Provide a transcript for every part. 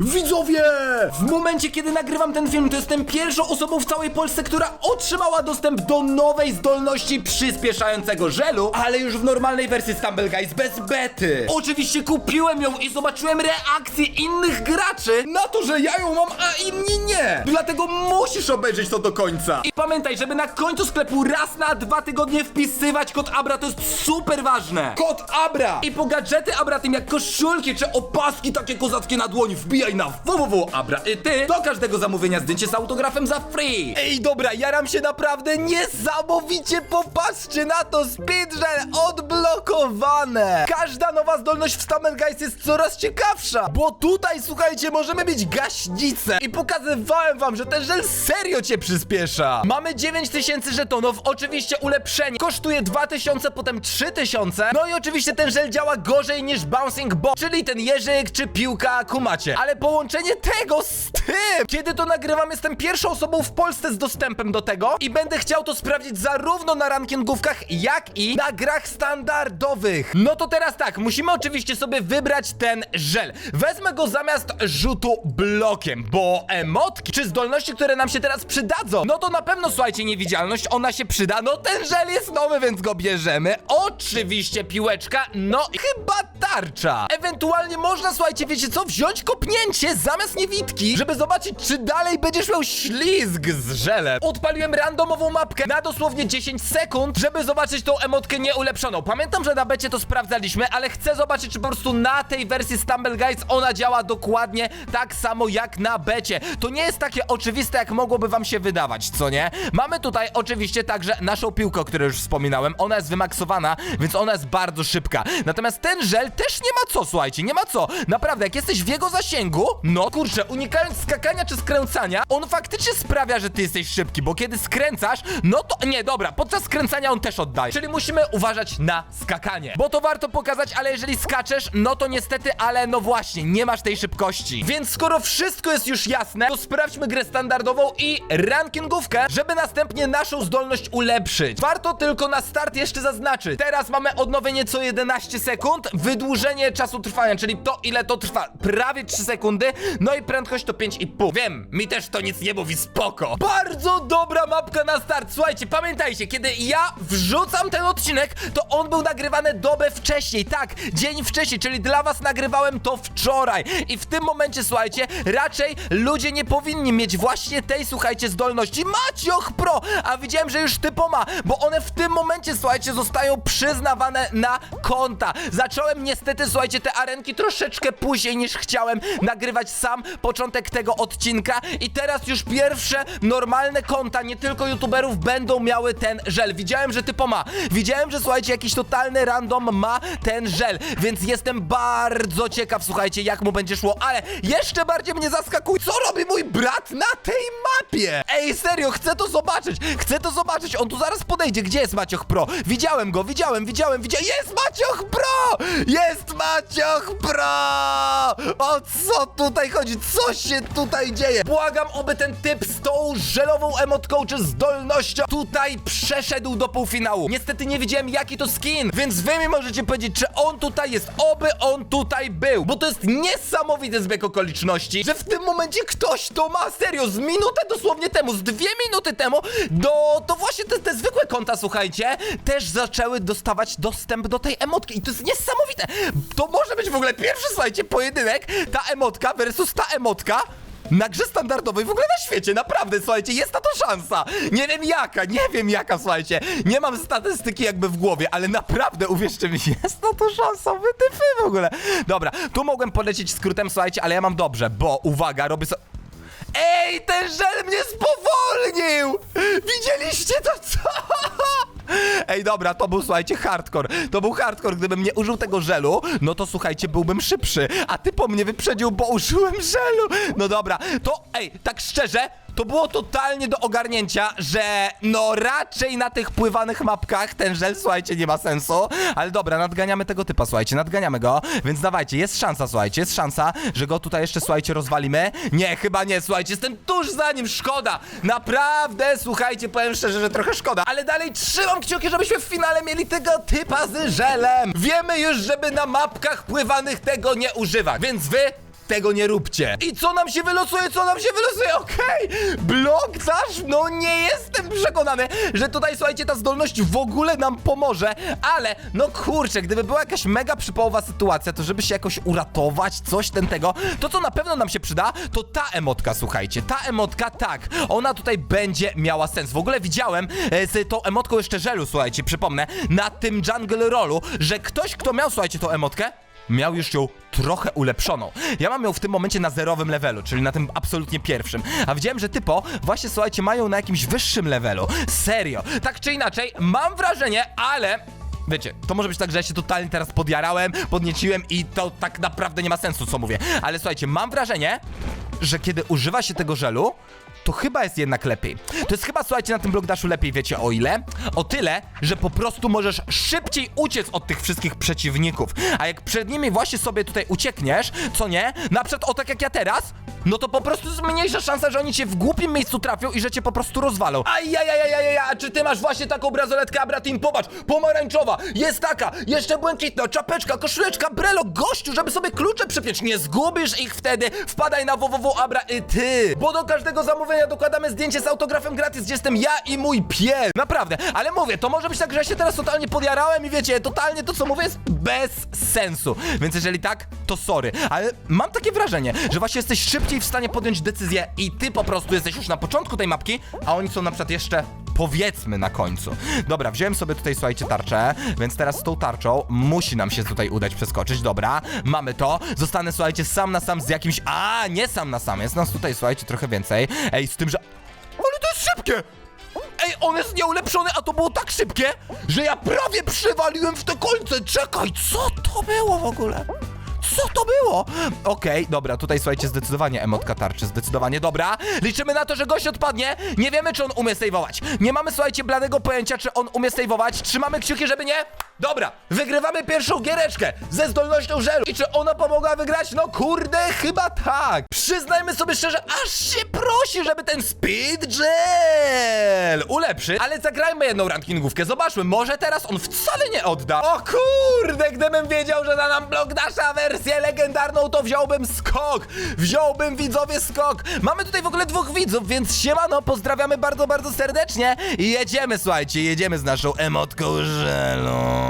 Widzowie! W momencie, kiedy nagrywam ten film, to jestem pierwszą osobą w całej Polsce, która otrzymała dostęp do nowej zdolności przyspieszającego żelu, ale już w normalnej wersji Stumble Guys bez bety. Oczywiście kupiłem ją i zobaczyłem reakcje innych graczy na to, że ja ją mam, a inni nie. Dlatego musisz obejrzeć to do końca. I pamiętaj, żeby na końcu sklepu raz na dwa tygodnie wpisywać kod Abra, to jest super ważne. Kod Abra! I po gadżety Abra, tym jak koszulki czy opaski takie kozackie na dłoni, wbijaj na www.abra i ty do każdego zamówienia zdjęcie z autografem za free. Ej, dobra, jaram się naprawdę niesamowicie, popatrzcie na to, speedrun odblokowane. Każda nowa zdolność w Stumble Guys jest coraz ciekawsza, bo tutaj, słuchajcie, możemy mieć gaśnicę i pokazywałem wam, że ten żel serio cię przyspiesza. Mamy 9000 żetonów, oczywiście ulepszenie kosztuje 2000, potem 3000, no i oczywiście ten żel działa gorzej niż Bouncing Ball, czyli ten jeżyk czy piłka, kumacie. Ale połączenie tego z tym, kiedy to nagrywam, jestem pierwszą osobą w Polsce z dostępem do tego i będę chciał to sprawdzić zarówno na rankingówkach, jak i na grach standardowych. No to teraz tak, musimy oczywiście sobie wybrać ten żel. Wezmę go zamiast rzutu blokiem, bo emotki czy zdolności, które nam się teraz przydadzą, no to na pewno słuchajcie, niewidzialność, ona się przyda. No ten żel jest nowy, więc go bierzemy. Oczywiście piłeczka, no i chyba tarcza. Ewentualnie można, słuchajcie, wiecie co, wziąć kopnięcie zamiast niewidki, żeby zobaczyć, czy dalej będziesz miał ślizg z żelem. Odpaliłem randomową mapkę na dosłownie 10 sekund, żeby zobaczyć tą emotkę nieulepszoną. Pamiętam, że na becie to sprawdzaliśmy, ale chcę zobaczyć, czy po prostu na tej wersji Stumble Guys ona działa dokładnie tak samo jak na becie. To nie jest takie oczywiste, jak mogłoby wam się wydawać, co nie? Mamy tutaj oczywiście także naszą piłkę, o której już wspominałem. Ona jest wymaksowana, więc ona jest bardzo szybka. Natomiast ten żel też nie ma co, słuchajcie, nie ma co. Naprawdę, jak jesteś w jego zasięgu, no kurczę, unikając skakania czy skręcania, on faktycznie sprawia, że ty jesteś szybki, bo kiedy skręcasz, no to nie, dobra, podczas skręcania on też oddaje. Czyli musimy uważać na skakanie, bo to warto pokazać, ale jeżeli skaczesz, no to niestety, ale no właśnie, nie masz tej szybkości. Więc skoro wszystko jest już jasne, to sprawdźmy grę standardową i rankingówkę, żeby następnie naszą zdolność ulepszyć. Warto tylko na start jeszcze zaznaczyć. Teraz mamy odnowienie co 11 sekund, wydłużenie czasu trwania, czyli to ile to trwa, prawie 3 sekundy, no i prędkość to 5,5. Wiem, mi też to nic nie mówi, spoko. Bardzo dobra mapka na start. Słuchajcie, pamiętajcie, kiedy ja wrzucam ten odcinek, to on był nagrywany dobę wcześniej, tak, dzień wcześniej, czyli dla was nagrywałem to wczoraj. I w tym momencie, słuchajcie, raczej ludzie nie powinni mieć właśnie tej, słuchajcie, zdolności. Macioch Pro! A widziałem, że już typo ma, bo one w tym momencie, słuchajcie, zostają przyznawane na konta. Zacząłem niestety, słuchajcie, te arenki troszeczkę później niż chciałem nagrywać sam początek tego odcinka i teraz już pierwsze normalne konta, nie tylko youtuberów, będą miały ten żel. Widziałem, że typo ma. Widziałem, że słuchajcie, jakiś totalny random ma ten żel, więc jestem bardzo ciekaw, słuchajcie, jak mu będzie szło, ale jeszcze bardziej mnie zaskakuje, co robi mój brat na tej mapie? Ej, serio, chcę to zobaczyć, chcę to zobaczyć, on tu zaraz podejdzie, gdzie jest Macioch Pro? Widziałem go, widziałem, widziałem, widziałem, jest Macioch Pro! Jest Macioch Pro! O co tutaj chodzi? Co się tutaj dzieje? Błagam, oby ten typ z tą żelową emotką czy zdolnością tutaj przeszedł do półfinału. Niestety nie widziałem jaki to skin, więc wy mi możecie powiedzieć, czy on tutaj jest, oby on tutaj był, bo to jest niesamowity zbieg okoliczności, że w tym momencie ktoś to ma, serio, z minutę dosłownie temu, z dwie minuty temu, do, to właśnie te, te zwykłe konta, słuchajcie, też zaczęły dostawać dostęp do tej emotki i to jest niesamowite. To może być w ogóle pierwszy, słuchajcie, pojedynek, ta emotka versus ta emotka, na grze standardowej w ogóle na świecie, naprawdę, słuchajcie, jest na to szansa. Nie wiem jaka, nie wiem jaka, słuchajcie. Nie mam statystyki jakby w głowie, ale naprawdę, uwierzcie mi, jest na to szansa, wytyfy w ogóle. Dobra, tu mogłem polecieć skrótem, słuchajcie, ale ja mam dobrze, bo, uwaga, robię so... Ej, ten żel mnie spowolnił! Widzieliście to, co? Ej, dobra, to był, słuchajcie, hardcore. To był hardcore. Gdybym nie użył tego żelu, no to słuchajcie, byłbym szybszy. A ty po mnie wyprzedził, bo użyłem żelu. No dobra, to, ej, tak szczerze, to było totalnie do ogarnięcia, że no raczej na tych pływanych mapkach ten żel, słuchajcie, nie ma sensu. Ale dobra, nadganiamy tego typa, słuchajcie, nadganiamy go. Więc dawajcie, jest szansa, słuchajcie, jest szansa, że go tutaj jeszcze, słuchajcie, rozwalimy. Nie, chyba nie, słuchajcie, jestem tuż za nim, szkoda. Naprawdę, słuchajcie, powiem szczerze, że trochę szkoda. Ale dalej trzymam kciuki, żebyśmy w finale mieli tego typa z żelem. Wiemy już, żeby na mapkach pływanych tego nie używać. Więc wy tego nie róbcie. I co nam się wylosuje, co nam się wylosuje, okej. Blok dash, no nie jestem przekonany, że tutaj, słuchajcie, ta zdolność w ogóle nam pomoże, ale, no kurczę, gdyby była jakaś mega przypałowa sytuacja, to żeby się jakoś uratować, coś ten tego, to co na pewno nam się przyda, to ta emotka, słuchajcie, ta emotka, tak, ona tutaj będzie miała sens. W ogóle widziałem e, z tą emotką jeszcze żelu, słuchajcie, przypomnę, na tym jungle rollu, że ktoś, kto miał, słuchajcie, tą emotkę, miał już ją trochę ulepszoną. Ja mam ją w tym momencie na zerowym levelu, czyli na tym absolutnie pierwszym. A widziałem, że typo właśnie, słuchajcie, mają na jakimś wyższym levelu. Serio. Tak czy inaczej, mam wrażenie, ale... Wiecie, to może być tak, że ja się totalnie teraz podjarałem, podnieciłem i to tak naprawdę nie ma sensu, co mówię. Ale słuchajcie, mam wrażenie, że kiedy używa się tego żelu, to chyba jest jednak lepiej. To jest chyba, słuchajcie, na tym blokdaszu lepiej, wiecie o ile? O tyle, że po prostu możesz szybciej uciec od tych wszystkich przeciwników. A jak przed nimi właśnie sobie tutaj uciekniesz, co nie? Na przykład o tak jak ja teraz, no to po prostu jest mniejsza szansa, że oni cię w głupim miejscu trafią i że cię po prostu rozwalą. Ajajajajajaj, a czy ty masz właśnie taką brazoletkę Abratin? Popatrz, pomarańczowa, jest taka, jeszcze błękitna, czapeczka, koszuleczka, brelo, gościu, żeby sobie klucze przypiąć. Nie zgubisz ich wtedy, wpadaj na www Abra i ty, bo do każdego zamówienia dokładamy zdjęcie z autografem gratis, gdzie jestem ja i mój pies. Naprawdę, ale mówię, to może być tak, że ja się teraz totalnie podjarałem i wiecie, totalnie to co mówię jest bez sensu. Więc jeżeli tak, to sorry, ale mam takie wrażenie, że właśnie jesteś szybciej w stanie podjąć decyzję i ty po prostu jesteś już na początku tej mapki, a oni są na przykład jeszcze powiedzmy na końcu. Dobra, wziąłem sobie tutaj, słuchajcie, tarczę, więc teraz z tą tarczą musi nam się tutaj udać przeskoczyć. Dobra, mamy to. Zostanę, słuchajcie, sam na sam z jakimś... A, nie sam na sam, jest nas tutaj, słuchajcie, trochę więcej. Ej, z tym, że... Ale to jest szybkie! Ej, on jest nieulepszony, a to było tak szybkie, że ja prawie przywaliłem w te końce. Czekaj, co to było w ogóle? Co to było? Okej, dobra, tutaj słuchajcie, zdecydowanie emotka tarczy, zdecydowanie, dobra. Liczymy na to, że gość odpadnie. Nie wiemy, czy on umie saveować. Nie mamy, słuchajcie, bladego pojęcia, czy on umie saveować. Trzymamy kciuki, żeby nie. Dobra, wygrywamy pierwszą giereczkę ze zdolnością żelu. I czy ona pomogła wygrać? No kurde, chyba tak. Przyznajmy sobie szczerze, aż się prosi, żeby ten speed gel ulepszy. Ale zagrajmy jedną rankingówkę, zobaczmy, może teraz on wcale nie odda. O kurde, gdybym wiedział, że da nam blok nasza wersję legendarną, to wziąłbym skok. Wziąłbym widzowie skok. Mamy tutaj w ogóle dwóch widzów, więc siemano, pozdrawiamy bardzo, bardzo serdecznie. I jedziemy, słuchajcie, jedziemy z naszą emotką żelu.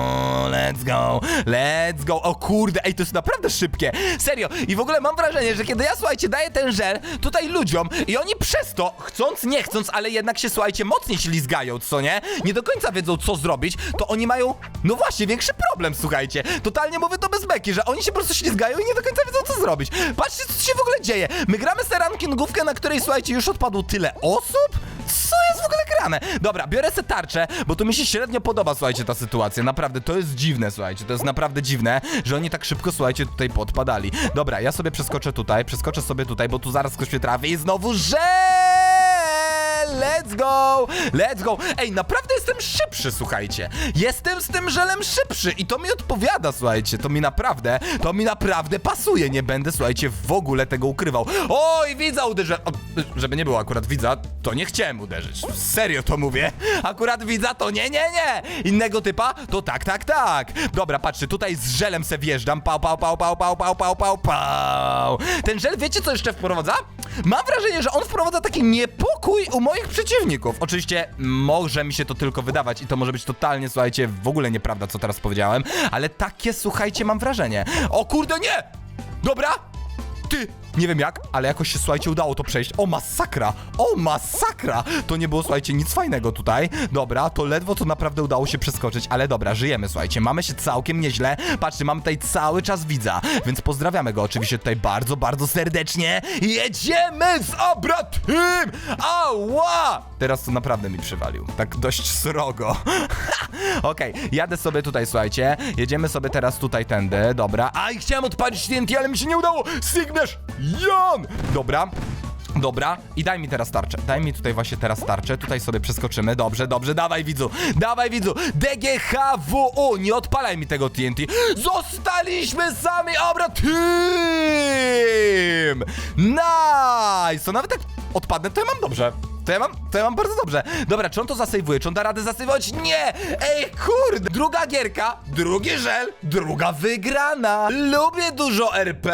Let's go, let's go. O kurde, ej, to jest naprawdę szybkie. Serio. I w ogóle mam wrażenie, że kiedy ja, słuchajcie, daję ten żel tutaj ludziom i oni przez to, chcąc, nie chcąc, ale jednak się, słuchajcie, mocniej ślizgają, co nie? Nie do końca wiedzą, co zrobić, to oni mają, no właśnie, większy problem, słuchajcie. Totalnie mówię to bez beki, że oni się po prostu ślizgają i nie do końca wiedzą, co zrobić. Patrzcie, co się w ogóle dzieje. My gramy sobie rankingówkę, na której, słuchajcie, już odpadło tyle osób? Co jest w ogóle grane? Dobra, biorę se tarczę, bo to mi się średnio podoba, słuchajcie, ta sytuacja. Naprawdę, to jest dziwne, słuchajcie, to jest naprawdę dziwne, że oni tak szybko, słuchajcie, tutaj podpadali. Dobra, ja sobie przeskoczę tutaj, przeskoczę sobie tutaj, bo tu zaraz ktoś mnie trafi i znowu żel! Let's go! Let's go! Ej, naprawdę jestem szybszy, słuchajcie. Jestem z tym żelem szybszy i to mi odpowiada, słuchajcie. To mi naprawdę, to mi naprawdę pasuje. Nie będę, słuchajcie, w ogóle tego ukrywał. Oj, widza uderzę. O, żeby nie było akurat widza, to nie chciałem uderzyć. Serio to mówię. Akurat widza to nie, nie, nie. Innego typa to tak, tak, tak. Dobra, patrzcie, tutaj z żelem se wjeżdżam. Pał, pał, pał, pał, pał, pał, pał, pał, pał. Ten żel, wiecie co jeszcze wprowadza? Mam wrażenie, że on wprowadza taki niepokój u moich przeciwników. Oczywiście może mi się to tylko wydawać i to może być totalnie, słuchajcie, w ogóle nieprawda, co teraz powiedziałem, ale takie, słuchajcie, mam wrażenie. O kurde, nie! Dobra, ty! Nie wiem jak, ale jakoś się, słuchajcie, udało to przejść. O, masakra! O, masakra! To nie było, słuchajcie, nic fajnego tutaj. Dobra, to ledwo to naprawdę udało się przeskoczyć, ale dobra, żyjemy, słuchajcie. Mamy się całkiem nieźle. Patrzcie, mamy tutaj cały czas widza, więc pozdrawiamy go oczywiście tutaj bardzo, bardzo serdecznie. Jedziemy z Abratym! Ała! Teraz to naprawdę mi przywalił. Tak dość srogo. Okej, jadę sobie tutaj, słuchajcie. Jedziemy sobie teraz tutaj tędy, dobra. Aj, chciałem odpalić TNT, ale mi się nie udało! Signasz Jan! Dobra. Dobra, i daj mi teraz tarczę. Daj mi tutaj właśnie teraz tarczę. Tutaj sobie przeskoczymy. Dobrze, dobrze, dawaj widzu. Dawaj widzu. DGHWU. Nie odpalaj mi tego TNT. Zostaliśmy sami, obra team! Nice! To nawet jak odpadnę, to ja mam dobrze. To ja mam, to ja mam bardzo dobrze. Dobra, czy on to zasejwuje? Czy on da radę zasejwować? Nie! Ej, kurde! Druga gierka, drugi żel, druga wygrana. Lubię dużo RP.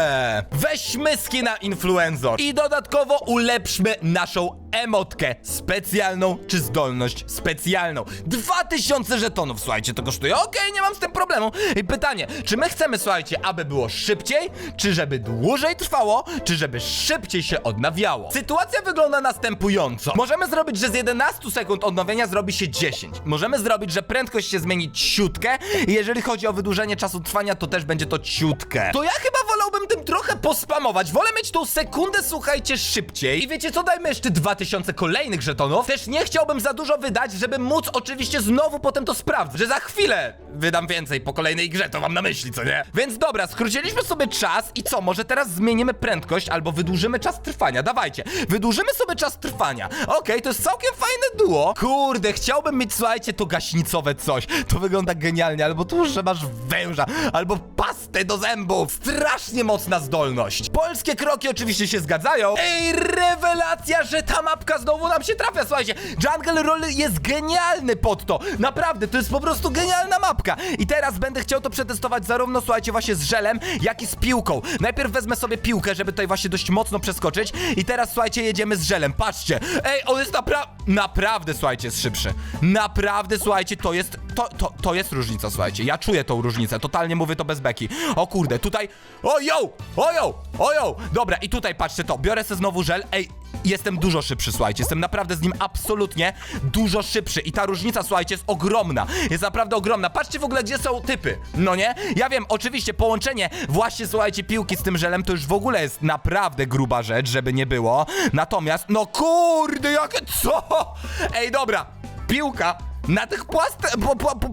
Weźmy skina influencer i dodatkowo ulepszmy naszą emotkę specjalną czy zdolność specjalną. 2000 żetonów, słuchajcie, to kosztuje. Okej, nie mam z tym problemu. I pytanie, czy my chcemy, słuchajcie, aby było szybciej, czy żeby dłużej trwało, czy żeby szybciej się odnawiało? Sytuacja wygląda następująco. Możemy zrobić, że z 11 sekund odnowienia zrobi się 10. Możemy zrobić, że prędkość się zmieni ciutkę jeżeli chodzi o wydłużenie czasu trwania, to też będzie to ciutkę. To ja chyba wolałbym tym trochę pospamować. Wolę mieć tą sekundę, słuchajcie, szybciej. I wiecie co, dajmy jeszcze 2000 kolejnych żetonów. Też nie chciałbym za dużo wydać, żeby móc oczywiście znowu potem to sprawdzić, że za chwilę wydam więcej po kolejnej grze, to mam na myśli, co nie? Więc dobra, skróciliśmy sobie czas i co, może teraz zmienimy prędkość albo wydłużymy czas trwania. Dawajcie, wydłużymy sobie czas trwania. Okej, to jest całkiem fajne duo. Kurde, chciałbym mieć, słuchajcie, to gaśnicowe coś. To wygląda genialnie, albo tu, że masz węża, albo pastę do zębów. Strasznie mocna zdolność. Polskie kroki oczywiście się zgadzają. Ej, rewelacja, że ta mapka znowu nam się trafia, słuchajcie. Jungle Roll jest genialny pod to. Naprawdę, to jest po prostu genialna mapka. I teraz będę chciał to przetestować zarówno, słuchajcie, właśnie z żelem, jak i z piłką. Najpierw wezmę sobie piłkę, żeby tutaj właśnie dość mocno przeskoczyć. I teraz, słuchajcie, jedziemy z żelem. Patrzcie. Ej, on jest napra naprawdę, słuchajcie, jest szybszy. Naprawdę, słuchajcie, to jest, to, to, to jest różnica, słuchajcie. Ja czuję tą różnicę, totalnie mówię to bez beki. O kurde, tutaj, ojo, ojo, ojo. Dobra, i tutaj patrzcie to, biorę sobie znowu żel. Ej, jestem dużo szybszy, słuchajcie. Jestem naprawdę z nim absolutnie dużo szybszy. I ta różnica, słuchajcie, jest ogromna. Jest naprawdę ogromna. Patrzcie w ogóle, gdzie są typy. No nie? Ja wiem, oczywiście, połączenie właśnie, słuchajcie, piłki z tym żelem to już w ogóle jest naprawdę gruba rzecz, żeby nie było. Natomiast, no kurde, jakie co? Ej, dobra, piłka na tych płast,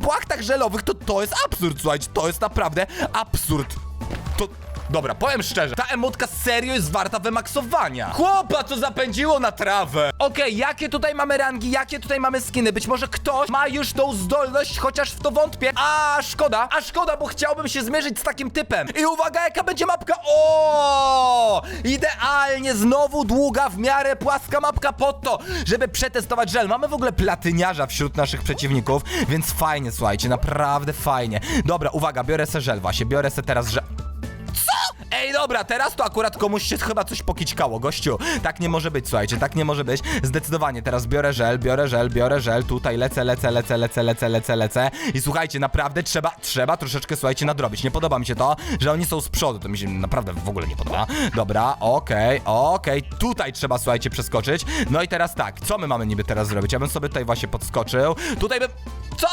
płachtach żelowych to to jest absurd, słuchajcie, to jest naprawdę absurd. To... Dobra, powiem szczerze, ta emotka serio jest warta wymaksowania. Chłopa, co zapędziło na trawę. Okej, jakie tutaj mamy rangi, jakie tutaj mamy skiny? Być może ktoś ma już tą zdolność, chociaż w to wątpię. A szkoda, a szkoda, bo chciałbym się zmierzyć z takim typem. I uwaga, jaka będzie mapka. O! Idealnie, znowu długa, w miarę płaska mapka pod to, żeby przetestować żel. Mamy w ogóle platyniarza wśród naszych przeciwników, więc fajnie, słuchajcie, naprawdę fajnie. Dobra, uwaga, biorę se żel właśnie, biorę se teraz żel. Ej, dobra, teraz to akurat komuś się chyba coś pokićkało, gościu. Tak nie może być, słuchajcie, tak nie może być. Zdecydowanie, teraz biorę żel, biorę żel, biorę żel, tutaj lecę, lecę, lecę, lecę, lecę, lecę, lecę. I słuchajcie, naprawdę trzeba, trzeba troszeczkę, słuchajcie, nadrobić. Nie podoba mi się to, że oni są z przodu, to mi się naprawdę w ogóle nie podoba. Dobra, okej, okej, tutaj trzeba, słuchajcie, przeskoczyć. No i teraz tak, co my mamy niby teraz zrobić? Ja bym sobie tutaj właśnie podskoczył. Tutaj bym... Co?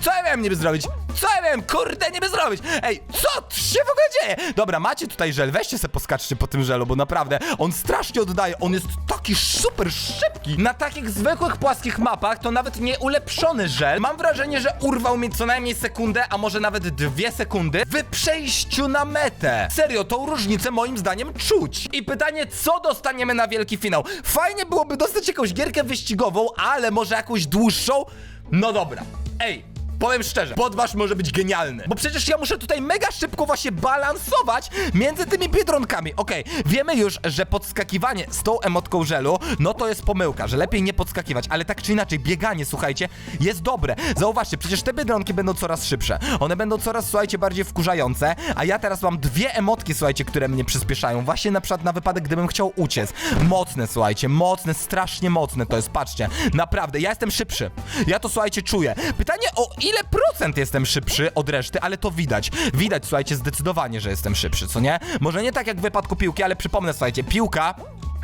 Co ja miałem niby zrobić? Co ja miałem, kurde, niby zrobić? Ej, co się w ogóle dzieje? Dobra, macie tutaj żel, weźcie se poskaczcie po tym żelu, bo naprawdę on strasznie oddaje, on jest taki super szybki. Na takich zwykłych płaskich mapach to nawet nie ulepszony żel. Mam wrażenie, że urwał mi co najmniej sekundę, a może nawet dwie sekundy w przejściu na metę. Serio, tą różnicę moim zdaniem czuć. I pytanie, co dostaniemy na wielki finał? Fajnie byłoby dostać jakąś gierkę wyścigową, ale może jakąś dłuższą? No dobra. Ej, Powiem szczerze, podważ może być genialny. Bo przecież ja muszę tutaj mega szybko właśnie balansować między tymi biedronkami. Okej, wiemy już, że podskakiwanie z tą emotką żelu, no to jest pomyłka, że lepiej nie podskakiwać, ale tak czy inaczej, bieganie, słuchajcie, jest dobre. Zauważcie, przecież te biedronki będą coraz szybsze. One będą coraz, słuchajcie, bardziej wkurzające, a ja teraz mam dwie emotki, słuchajcie, które mnie przyspieszają. Właśnie na przykład na wypadek, gdybym chciał uciec. Mocne, słuchajcie, mocne, strasznie mocne to jest, patrzcie. Naprawdę, ja jestem szybszy. Ja to, słuchajcie, czuję. Pytanie o ile procent jestem szybszy od reszty, ale to widać. Widać, słuchajcie, zdecydowanie, że jestem szybszy, co nie? Może nie tak jak w wypadku piłki, ale przypomnę, słuchajcie, piłka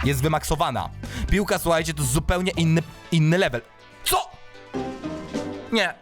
jest wymaksowana. Piłka, słuchajcie, to zupełnie inny, inny level. Co? Nie.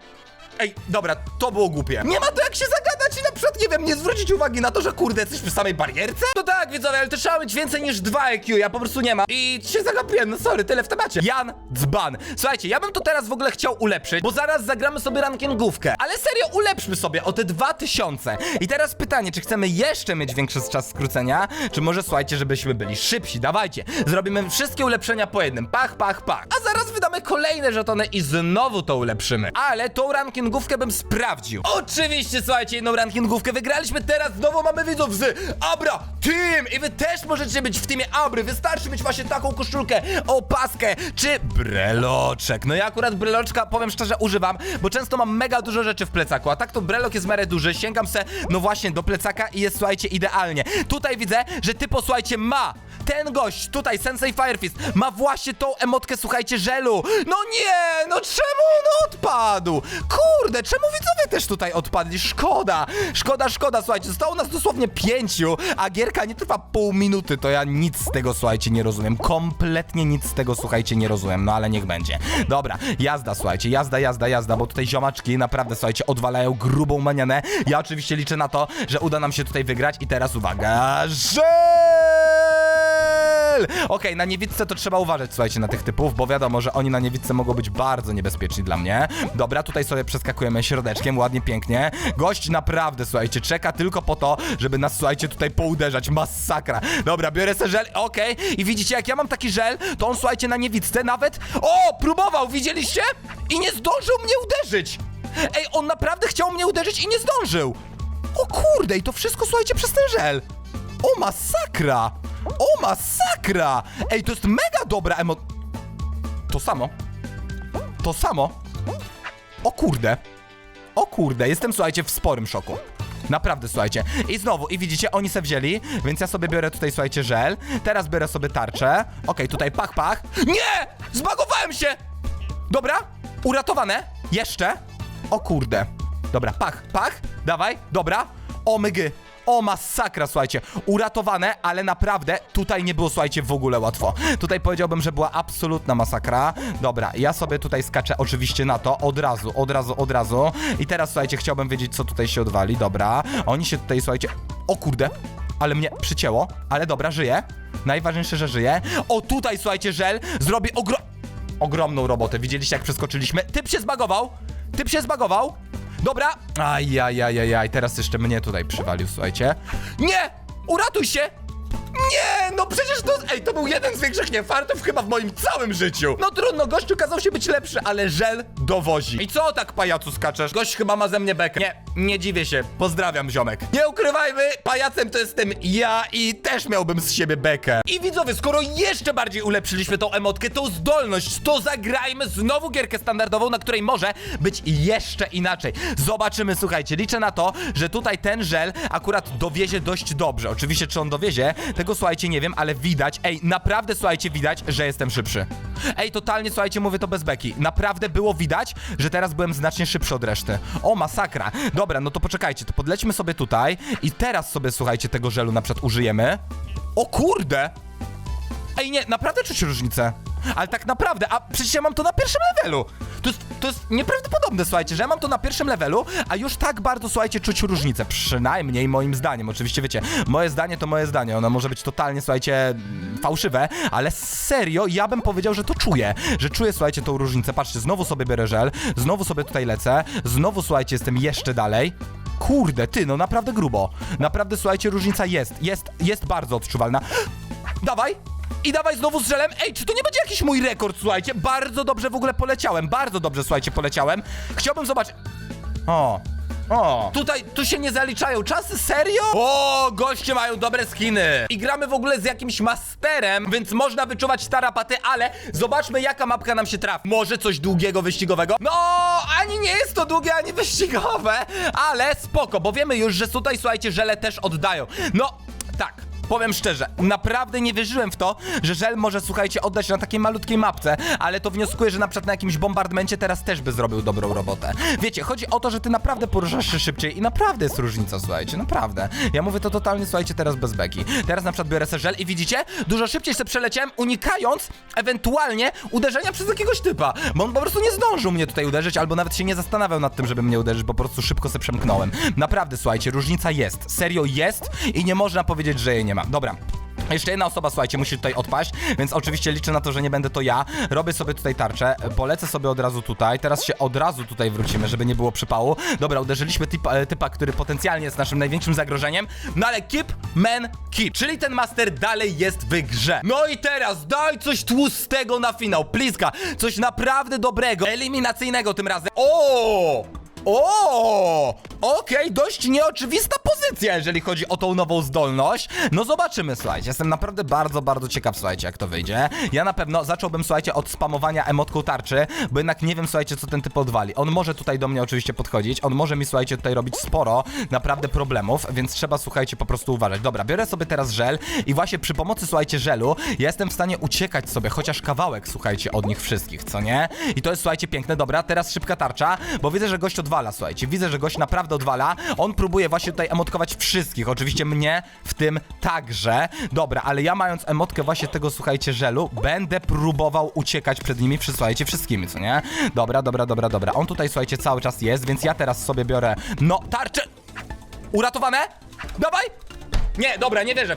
Ej, dobra, to było głupie. Nie ma to jak się zagadać przykład, nie wiem, nie zwrócić uwagi na to, że kurde, jesteś przy samej barierce? No tak, widzowie, ale to trzeba mieć więcej niż 2 IQ, ja po prostu nie mam. I się zagapiłem, no sorry, tyle w temacie. Jan Dzban. Słuchajcie, ja bym to teraz w ogóle chciał ulepszyć, bo zaraz zagramy sobie rankingówkę. Ale serio, ulepszmy sobie o te 2000. I teraz pytanie, czy chcemy jeszcze mieć większy czas skrócenia, czy może, słuchajcie, żebyśmy byli szybsi. Dawajcie, zrobimy wszystkie ulepszenia po jednym. Pach, pach, pach. A zaraz wydamy kolejne żetony i znowu to ulepszymy. Ale tą rankingówkę bym sprawdził. Oczywiście, słuchajcie, jedną rankingówkę treningówkę, wygraliśmy teraz, znowu mamy widzów z Abra Team i wy też możecie być w teamie Abry, wystarczy mieć właśnie taką koszulkę, opaskę czy breloczek. No ja akurat breloczka, powiem szczerze, używam, bo często mam mega dużo rzeczy w plecaku, a tak to brelok jest w miarę duży, sięgam se, no właśnie, do plecaka i jest, słuchajcie, idealnie. Tutaj widzę, że typo, słuchajcie, ma ten gość, tutaj, Sensei Firefist, ma właśnie tą emotkę, słuchajcie, żelu. No nie, no czemu on odpadł? Kurde, czemu widzowie też tutaj odpadli? Szkoda, szkoda, szkoda, słuchajcie, zostało nas dosłownie pięciu, a gierka nie trwa pół minuty, to ja nic z tego, słuchajcie, nie rozumiem. Kompletnie nic z tego, słuchajcie, nie rozumiem, no ale niech będzie. Dobra, jazda, słuchajcie, jazda, jazda, jazda, bo tutaj ziomaczki naprawdę, słuchajcie, odwalają grubą manianę. Ja oczywiście liczę na to, że uda nam się tutaj wygrać i teraz uwaga, żel! Okej, na niewidce to trzeba uważać, słuchajcie, na tych typów, bo wiadomo, że oni na niewidce mogą być bardzo niebezpieczni dla mnie. Dobra, tutaj sobie przeskakujemy środeczkiem, ładnie, pięknie. Gość naprawdę, słuchajcie, czeka tylko po to, żeby nas, słuchajcie, tutaj pouderzać. Masakra. Dobra, biorę sobie żel, okej. I widzicie, jak ja mam taki żel, to on, słuchajcie, na niewidce nawet... O, próbował, widzieliście? I nie zdążył mnie uderzyć. Ej, on naprawdę chciał mnie uderzyć i nie zdążył. O kurde, i to wszystko, słuchajcie, przez ten żel. O masakra! O masakra! Ej, to jest mega dobra emo... To samo. To samo. O kurde. O kurde, jestem, słuchajcie, w sporym szoku. Naprawdę, słuchajcie. I znowu, i widzicie, oni se wzięli, więc ja sobie biorę tutaj, słuchajcie, żel. Teraz biorę sobie tarczę. Okej, tutaj pach, pach. Nie! Zbagowałem się! Dobra, uratowane. Jeszcze. O kurde. Dobra, pach, pach. Dawaj, dobra. O mygy. O masakra, słuchajcie. Uratowane, ale naprawdę tutaj nie było, słuchajcie, w ogóle łatwo. Tutaj powiedziałbym, że była absolutna masakra. Dobra, ja sobie tutaj skaczę oczywiście na to. Od razu, od razu, od razu. I teraz, słuchajcie, chciałbym wiedzieć, co tutaj się odwali. Dobra. Oni się tutaj, słuchajcie... O kurde. Ale mnie przycięło. Ale dobra, żyję. Najważniejsze, że żyję. O, tutaj, słuchajcie, żel zrobi ogrom... Ogromną robotę. Widzieliście, jak przeskoczyliśmy? Typ się zbagował. Typ się zbagował. Dobra. Ajajajajaj, teraz jeszcze mnie tutaj przywalił, słuchajcie. Nie! Uratuj się! Nie, no przecież to... Ej, to był jeden z większych niefartów chyba w moim całym życiu. No trudno, gościu kazał się być lepszy, ale żel dowozi. I co tak, pajacu, skaczesz? Gość chyba ma ze mnie bekę. Nie, nie dziwię się. Pozdrawiam, ziomek. Nie ukrywajmy, pajacem to jestem ja i też miałbym z siebie bekę. I widzowie, skoro jeszcze bardziej ulepszyliśmy tą emotkę, tą zdolność, to zagrajmy znowu gierkę standardową, na której może być jeszcze inaczej. Zobaczymy, słuchajcie, liczę na to, że tutaj ten żel akurat dowiezie dość dobrze. Oczywiście, czy on dowiezie, tego słuchajcie, nie wiem, ale widać, ej, naprawdę słuchajcie, widać, że jestem szybszy. Ej, totalnie, słuchajcie, mówię to bez beki. Naprawdę było widać, że teraz byłem znacznie szybszy od reszty. O, masakra. Dobra, no to poczekajcie, to podlećmy sobie tutaj i teraz sobie, słuchajcie, tego żelu na przykład użyjemy. O kurde! Ej, nie, naprawdę czuć różnicę. Ale tak naprawdę, a przecież ja mam to na pierwszym levelu. To jest, to jest nieprawdopodobne, słuchajcie, że ja mam to na pierwszym levelu, a już tak bardzo, słuchajcie, czuć różnicę. Przynajmniej moim zdaniem. Oczywiście, wiecie, moje zdanie to moje zdanie. Ono może być totalnie, słuchajcie, fałszywe, ale serio, ja bym powiedział, że to czuję. Że czuję, słuchajcie, tą różnicę. Patrzcie, znowu sobie biorę żel, znowu sobie tutaj lecę, znowu, słuchajcie, jestem jeszcze dalej. Kurde, ty, no naprawdę grubo. Naprawdę, słuchajcie, różnica jest. Jest, jest bardzo odczuwalna. Dawaj! I dawaj znowu z żelem. Ej, czy to nie będzie jakiś mój rekord, słuchajcie? Bardzo dobrze w ogóle poleciałem. Bardzo dobrze, słuchajcie, poleciałem. Chciałbym zobaczyć... O, o. Tutaj, tu się nie zaliczają czasy, serio? O, goście mają dobre skiny. I gramy w ogóle z jakimś masterem, więc można wyczuwać tarapaty, ale zobaczmy jaka mapka nam się trafi. Może coś długiego, wyścigowego? No, ani nie jest to długie, ani wyścigowe, ale spoko, bo wiemy już, że tutaj, słuchajcie, żele też oddają. No, tak. Powiem szczerze, naprawdę nie wierzyłem w to, że żel może, słuchajcie, oddać na takiej malutkiej mapce, ale to wnioskuję, że na przykład na jakimś bombardmencie teraz też by zrobił dobrą robotę. Wiecie, chodzi o to, że ty naprawdę poruszasz się szybciej i naprawdę jest różnica, słuchajcie, naprawdę. Ja mówię to totalnie, słuchajcie, teraz bez beki. Teraz na przykład biorę se żel i widzicie, dużo szybciej se przeleciałem, unikając ewentualnie uderzenia przez jakiegoś typa, bo on po prostu nie zdążył mnie tutaj uderzyć, albo nawet się nie zastanawiał nad tym, żeby mnie uderzyć, bo po prostu szybko se przemknąłem. Naprawdę, słuchajcie, różnica jest, serio jest i nie można powiedzieć, że jej nie ma. Dobra. Jeszcze jedna osoba, słuchajcie, musi tutaj odpaść, więc oczywiście liczę na to, że nie będę to ja. Robię sobie tutaj tarczę, polecę sobie od razu tutaj, teraz się od razu tutaj wrócimy, żeby nie było przypału. Dobra, uderzyliśmy typa, e, typa który potencjalnie jest naszym największym zagrożeniem, no ale keep, man, keep, czyli ten master dalej jest w grze. No i teraz daj coś tłustego na finał, pliska, coś naprawdę dobrego, eliminacyjnego tym razem. O! O! Okej, dość nieoczywista pozycja, jeżeli chodzi o tą nową zdolność. No zobaczymy, słuchajcie. Jestem naprawdę bardzo, bardzo ciekaw, słuchajcie, jak to wyjdzie. Ja na pewno zacząłbym, słuchajcie, od spamowania emotką tarczy, bo jednak nie wiem, słuchajcie, co ten typ odwali. On może tutaj do mnie oczywiście podchodzić, on może mi, słuchajcie, tutaj robić sporo naprawdę problemów, więc trzeba, słuchajcie, po prostu uważać. Dobra, biorę sobie teraz żel i właśnie przy pomocy, słuchajcie, żelu ja jestem w stanie uciekać sobie chociaż kawałek, słuchajcie, od nich wszystkich, co nie? I to jest, słuchajcie, piękne. Dobra, teraz szybka tarcza, bo widzę, że gość odwala, słuchajcie. Widzę, że gość naprawdę odwala. On próbuje właśnie tutaj emotkować wszystkich, oczywiście mnie w tym także. Dobra, ale ja mając emotkę właśnie tego, słuchajcie, żelu, będę próbował uciekać przed nimi, słuchajcie, wszystkimi, co nie? Dobra, dobra, dobra, dobra. On tutaj, słuchajcie, cały czas jest, więc ja teraz sobie biorę, no, tarczę! Uratowane? Dawaj! Nie, dobra, nie wierzę w to.